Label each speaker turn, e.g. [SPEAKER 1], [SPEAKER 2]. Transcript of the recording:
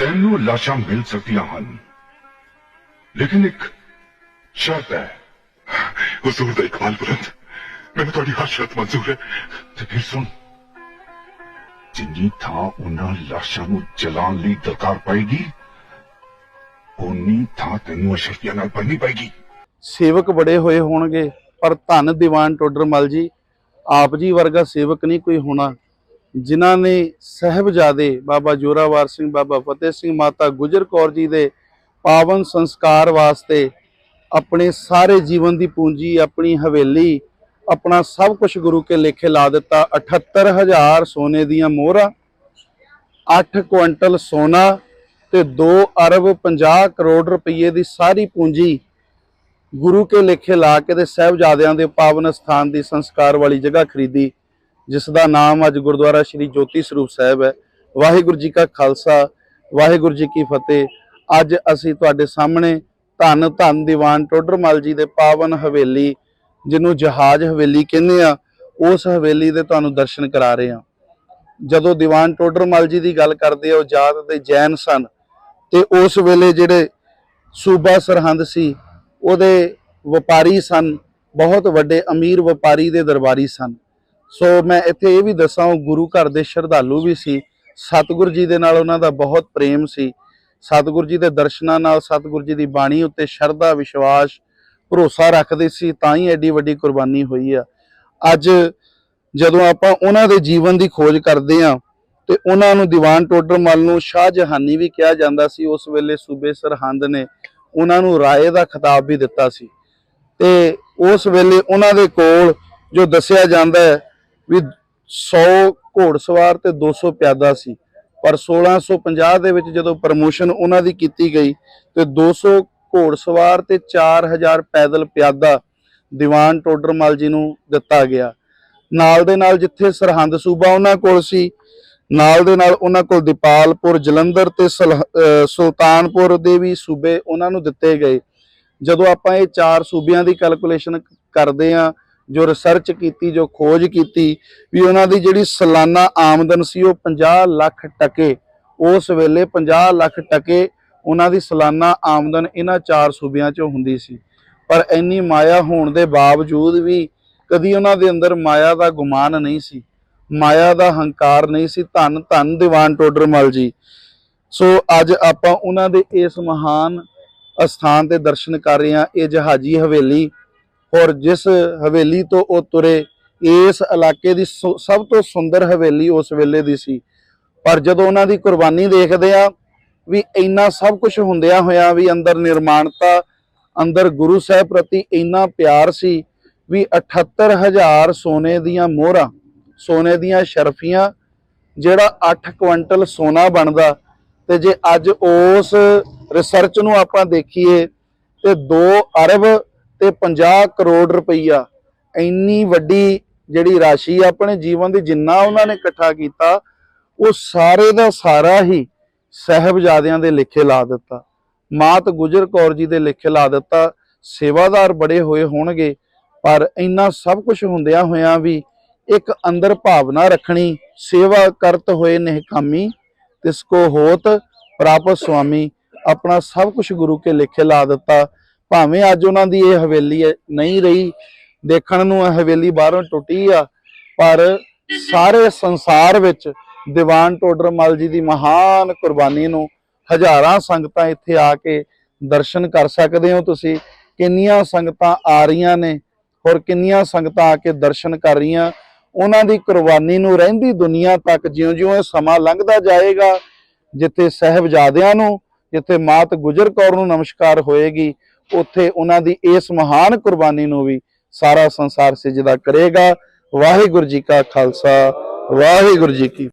[SPEAKER 1] ਤੈਨੂੰ ਲਾਸ਼ਾਂ ਮਿਲ ਸਕਦੀਆਂ ਹਨ। ਲੇਕਿਨ ਇੱਕ ਸ਼ਰਤ ਹੈ।
[SPEAKER 2] ਹਜ਼ੂਰ ਦਾ ਇਕਬਾਲ ਬੁਲੰਦ, ਮੈਨੂੰ ਤੁਹਾਡੀ ਹਰ ਸ਼ਰਤ ਮਨਜ਼ੂਰ ਹੈ।
[SPEAKER 1] ਤੇ ਫਿਰ ਸੁਣ। ਜਿੰਨੀ ਥਾਂ ਉਹਨਾਂ ਲਾਸ਼ਾਂ ਨੂੰ ਜਲਾਉਣ ਲਈ ਦਰਕਾਰ ਪਏਗੀ ਉਨੀ ਥਾਂ ਤੈਨੂੰ ਅਸ਼ਰਫੀਆਂ ਨਾਲ ਬਣਨੀ ਪਏਗੀ।
[SPEAKER 3] ਸੇਵਕ ਬੜੇ ਹੋਏ ਹੋਣਗੇ, ਪਰ ਧੰਨ ਦੀਵਾਨ ਟੋਡਰਮਲ ਜੀ, ਆਪ ਜੀ ਵਰਗਾ ਸੇਵਕ ਨਹੀਂ ਕੋਈ ਹੋਣਾ। ਜਿਨ੍ਹਾਂ ਨੇ ਸਹਿਬਜ਼ਾਦੇ ਬਾਬਾ ਜੋਰਾਵਰ ਸਿੰਘ, ਬਾਬਾ ਫਤਿਹ ਸਿੰਘ, ਮਾਤਾ ਗੁਜਰ ਕੌਰ ਜੀ ਦੇ ਪਾਵਨ ਸੰਸਕਾਰ ਵਾਸਤੇ ਆਪਣੇ ਸਾਰੇ ਜੀਵਨ ਦੀ ਪੂੰਜੀ, ਆਪਣੀ ਹਵੇਲੀ, ਆਪਣਾ ਸਭ ਕੁਝ ਗੁਰੂ ਕੇ ਲੇਖੇ ਲਾ ਦਿੱਤਾ। 78000 ਸੋਨੇ ਦੀਆਂ ਮੋਹਰਾਂ 8 ਕੁਇੰਟਲ ਸੋਨਾ ਤੇ 2 ਅਰਬ 50 ਕਰੋੜ ਰੁਪਏ ਦੀ ਸਾਰੀ ਪੂੰਜੀ ਗੁਰੂ ਕੇ ਲੇਖੇ ਲਾ ਕੇ ਤੇ ਸਹਿਬਜ਼ਾਦਿਆਂ ਦੇ ਪਾਵਨ ਸਥਾਨ ਦੀ ਸੰਸਕਾਰ ਵਾਲੀ ਜਗ੍ਹਾ ਖਰੀਦੀ। ਜਿਸ ਦਾ ਨਾਮ ਅੱਜ ਗੁਰਦੁਆਰਾ ਸ੍ਰੀ ਜੋਤੀ ਸਰੂਪ ਸਾਹਿਬ ਹੈ। ਵਾਹਿਗੁਰੂ ਜੀ ਕਾ ਖਾਲਸਾ, ਵਾਹਿਗੁਰੂ ਜੀ ਕੀ ਫਤਿਹ। ਅੱਜ ਅਸੀਂ ਤੁਹਾਡੇ ਸਾਹਮਣੇ ਧੰਨ ਧੰਨ ਦੀਵਾਨ ਟੋਡਰਮਲ ਜੀ ਦੇ ਪਾਵਨ ਹਵੇਲੀ, ਜਿਹਨੂੰ ਜਹਾਜ਼ ਹਵੇਲੀ ਕਹਿੰਦੇ ਆ, ਉਸ ਹਵੇਲੀ ਦੇ ਤੁਹਾਨੂੰ ਦਰਸ਼ਨ ਕਰਾ ਰਹੇ ਹਾਂ। ਜਦੋਂ ਦੀਵਾਨ ਟੋਡਰਮਲ ਜੀ ਦੀ ਗੱਲ ਕਰਦੇ ਆ, ਉਹ ਜਾਤ ਦੇ ਜੈਨ ਸਨ, ਤੇ ਉਸ ਵੇਲੇ ਜਿਹੜੇ ਸੂਬਾ ਸਰਹੰਦ ਸੀ, ਉਹਦੇ ਵਪਾਰੀ ਸਨ, ਬਹੁਤ ਵੱਡੇ ਅਮੀਰ ਵਪਾਰੀ ਦੇ ਦਰਬਾਰੀ ਸਨ। ਸੋ ਮੈਂ ਇੱਥੇ ਇਹ ਵੀ ਦੱਸਾਂ, ਉਹ ਗੁਰੂ ਘਰ ਦੇ ਸ਼ਰਧਾਲੂ ਵੀ ਸੀ। ਸਤਿਗੁਰ ਜੀ ਦੇ ਨਾਲ ਉਹਨਾਂ ਦਾ ਬਹੁਤ ਪ੍ਰੇਮ ਸੀ। ਸਤਿਗੁਰ ਜੀ ਦੇ ਦਰਸ਼ਨਾਂ ਨਾਲ, ਸਤਿਗੁਰ ਜੀ ਦੀ ਬਾਣੀ ਉੱਤੇ ਸ਼ਰਧਾ, ਵਿਸ਼ਵਾਸ, ਭਰੋਸਾ ਰੱਖਦੇ ਸੀ, ਤਾਂ ਹੀ ਐਡੀ ਵੱਡੀ ਕੁਰਬਾਨੀ ਹੋਈ ਆ। ਅੱਜ ਜਦੋਂ ਆਪਾਂ ਉਹਨਾਂ ਦੇ ਜੀਵਨ ਦੀ ਖੋਜ ਕਰਦੇ ਆ ਤੇ ਉਹਨਾਂ ਨੂੰ ਦੀਵਾਨ ਟੋਡਰਮਲ ਨੂੰ ਸ਼ਾਹ ਜਹਾਨੀ ਵੀ ਕਿਹਾ ਜਾਂਦਾ ਸੀ, ਉਸ ਵੇਲੇ ਸੂਬੇ ਸਰਹੰਦ ਨੇ ਉਹਨਾਂ ਨੂੰ ਰਾਏ ਦਾ ਖਿਤਾਬ ਵੀ ਦਿੱਤਾ ਸੀ। ਤੇ ਉਸ ਵੇਲੇ ਉਹਨਾਂ ਦੇ ਕੋਲ ਜੋ ਦੱਸਿਆ ਜਾਂਦਾ ਹੈ ਵੀ 100 ਘੋੜਸਵਾਰ ਤੇ 200 ਪਿਆਦਾ ਸੀ। ਪਰ 1650 ਦੇ ਵਿੱਚ ਜਦੋਂ ਪ੍ਰਮੋਸ਼ਨ ਉਹਨਾਂ ਦੀ ਕੀਤੀ ਗਈ, ਤੇ 200 ਘੋੜਸਵਾਰ ਤੇ 4000 ਪੈਦਲ ਪਿਆਦਾ ਦੀਵਾਨ ਟੋਡਰਮਲ ਜੀ ਨੂੰ ਦਿੱਤਾ ਗਿਆ। ਨਾਲ ਦੇ ਨਾਲ ਜਿੱਥੇ ਸਰਹੰਦ ਸੂਬਾ ਉਹਨਾਂ ਕੋਲ ਸੀ, ਨਾਲ ਦੇ ਨਾਲ ਉਹਨਾਂ ਕੋਲ ਦੀਪਾਲਪੁਰ, ਜਲੰਧਰ ਤੇ ਸਲਹ- ਸੁਲਤਾਨਪੁਰ ਦੇ ਵੀ ਸੂਬੇ ਉਹਨਾਂ ਨੂੰ ਦਿੱਤੇ ਗਏ। ਜਦੋਂ ਆਪਾਂ ਇਹ ਚਾਰ ਸੂਬਿਆਂ ਦੀ ਕੈਲਕੂਲੇਸ਼ਨ ਕਰਦੇ ਆ ਜੋ ਰਿਸਰਚ ਕੀਤੀ, ਜੋ ਖੋਜ ਕੀਤੀ, ਵੀ ਉਹਨਾਂ ਦੀ ਜਿਹੜੀ ਸਾਲਾਨਾ ਆਮਦਨ ਸੀ ਉਹ 50 ਲੱਖ ਟਕੇ। ਉਸ ਵੇਲੇ 50 ਲੱਖ ਟਕੇ ਉਹਨਾਂ ਦੀ ਸਾਲਾਨਾ ਆਮਦਨ ਇਹਨਾਂ ਚਾਰ ਸੂਬਿਆਂ 'ਚੋਂ ਹੁੰਦੀ ਸੀ। ਪਰ ਇੰਨੀ ਮਾਇਆ ਹੋਣ ਦੇ ਬਾਵਜੂਦ ਵੀ ਕਦੀ ਉਹਨਾਂ ਦੇ ਅੰਦਰ ਮਾਇਆ ਦਾ ਗੁਮਾਨ ਨਹੀਂ ਸੀ। ਮਾਇਆ ਦਾ ਹੰਕਾਰ ਨਹੀਂ ਸੀ। ਧੰਨ ਧੰਨ ਦੀਵਾਨ ਟੋਡਰਮਲ ਜੀ। ਸੋ ਅੱਜ ਆਪਾਂ ਉਹਨਾਂ ਦੇ ਇਸ ਮਹਾਨ ਅਸਥਾਨ ਤੇ ਦਰਸ਼ਨ ਕਰ ਰਹੇ ਹਾਂ। ਇਹ ਜਹਾਜੀ ਹਵੇਲੀ ਔਰ ਜਿਸ ਹਵੇਲੀ ਤੋਂ ਉਹ ਤੁਰੇ, ਇਸ ਇਲਾਕੇ ਦੀ ਸੁ- ਸਭ ਤੋਂ ਸੁੰਦਰ ਹਵੇਲੀ ਉਸ ਵੇਲੇ ਦੀ ਸੀ। ਪਰ ਜਦੋਂ ਉਹਨਾਂ ਦੀ ਕੁਰਬਾਨੀ ਦੇਖਦੇ ਆ ਵੀ ਇੰਨਾ ਸਭ ਕੁਝ ਹੁੰਦਿਆਂ ਹੋਇਆ ਵੀ ਅੰਦਰ ਨਿਰਮਾਣਤਾ, ਅੰਦਰ ਗੁਰੂ ਸਾਹਿਬ ਪ੍ਰਤੀ ਇੰਨਾ ਪਿਆਰ ਸੀ ਵੀ 78000 ਸੋਨੇ ਦੀਆਂ ਮੋਹਰਾਂ, ਸੋਨੇ ਦੀਆਂ ਸ਼ਰਫੀਆਂ, ਜਿਹੜਾ 8 ਕੁਇੰਟਲ ਸੋਨਾ ਬਣਦਾ ਤੇ ਜੇ ਅੱਜ ਉਸ ਰਿਸਰਚ ਨੂੰ ਆਪਾਂ ਦੇਖੀਏ ਤੇ 2 ਅਰਬ ਤੇ 50 ਕਰੋੜ ਰੁਪਈਆ। ਇੰਨੀ ਵੱਡੀ ਜਿਹੜੀ ਰਾਸ਼ੀ ਆਪਣੇ ਜੀਵਨ ਦੀ ਜਿੰਨਾ ਉਹਨਾਂ ਨੇ ਇਕੱਠਾ ਕੀਤਾ, ਉਹ ਸਾਰੇ ਦਾ ਸਾਰਾ ਹੀ ਸਹਿਬਜ਼ਾਦਿਆਂ ਦੇ ਲਿਖੇ ਲਾ ਦਿੱਤਾ। ਮਾਤ ਗੁਜਰ ਕੌਰ ਜੀ ਦੇ ਲਿਖੇ ਲਾ ਦਿੱਤਾ। ਸੇਵਾਦਾਰ ਬੜੇ ਹੋਏ ਹੋਣਗੇ, ਪਰ ਇੰਨਾ ਸਭ ਕੁਝ ਹੁੰਦਿਆਂ ਹੋਇਆਂ ਵੀ ਇੱਕ ਅੰਦਰ ਭਾਵਨਾ ਰੱਖਣੀ, ਸੇਵਾ ਕਰਤ ਹੋਏ ਨਿਹਕਾਮੀ ਤਿਸ ਕੋ ਹੋਤ ਪ੍ਰਾਪਤ ਸੁਆਮੀ, ਆਪਣਾ ਸਭ ਕੁਝ ਗੁਰੂ ਕੇ ਲਿਖੇ ਲਾ ਦਿੱਤਾ। ਭਾਵੇਂ ਅੱਜ ਉਹਨਾਂ ਦੀ ਇਹ ਹਵੇਲੀ ਨਹੀਂ ਰਹੀ, ਦੇਖਣ ਨੂੰ ਇਹ ਹਵੇਲੀ ਬਾਹਰੋਂ ਟੁੱਟੀ ਆ, ਪਰ ਸਾਰੇ ਸੰਸਾਰ ਵਿੱਚ ਦੀਵਾਨ ਟੋਡਰਮਲ ਜੀ ਦੀ ਮਹਾਨ ਕੁਰਬਾਨੀ ਨੂੰ ਹਜ਼ਾਰਾਂ ਸੰਗਤਾਂ ਇੱਥੇ ਆ ਕੇ ਦਰਸ਼ਨ ਕਰ ਸਕਦੇ ਹੋ ਤੁਸੀਂ। ਕਿੰਨੀਆਂ ਸੰਗਤਾਂ ਆ ਰਹੀਆਂ ਨੇ, ਹੋਰ ਕਿੰਨੀਆਂ ਸੰਗਤਾਂ ਆ ਕੇ ਦਰਸ਼ਨ ਕਰ ਰਹੀਆਂ। ਉਹਨਾਂ ਦੀ ਕੁਰਬਾਨੀ ਨੂੰ ਰਹਿੰਦੀ ਦੁਨੀਆ ਤੱਕ ਜਿਉਂ-ਜਿਉਂ ਇਹ ਸਮਾਂ ਲੰਘਦਾ ਜਾਏਗਾ, ਜਿੱਥੇ ਸਹਿਬਜ਼ਾਦਿਆਂ ਨੂੰ, ਜਿੱਥੇ ਮਾਤ ਗੁਜਰ ਕੌਰ ਨੂੰ ਨਮਸਕਾਰ ਹੋਏਗੀ ਉੱਥੇ ਉਹਨਾਂ ਦੀ ਇਸ ਮਹਾਨ ਕੁਰਬਾਨੀ ਨੂੰ ਵੀ ਸਾਰਾ ਸੰਸਾਰ ਸਜਦਾ ਕਰੇਗਾ। ਵਾਹਿਗੁਰੂ ਜੀ ਕਾ ਖਾਲਸਾ, ਵਾਹਿਗੁਰੂ ਜੀ ਕੀ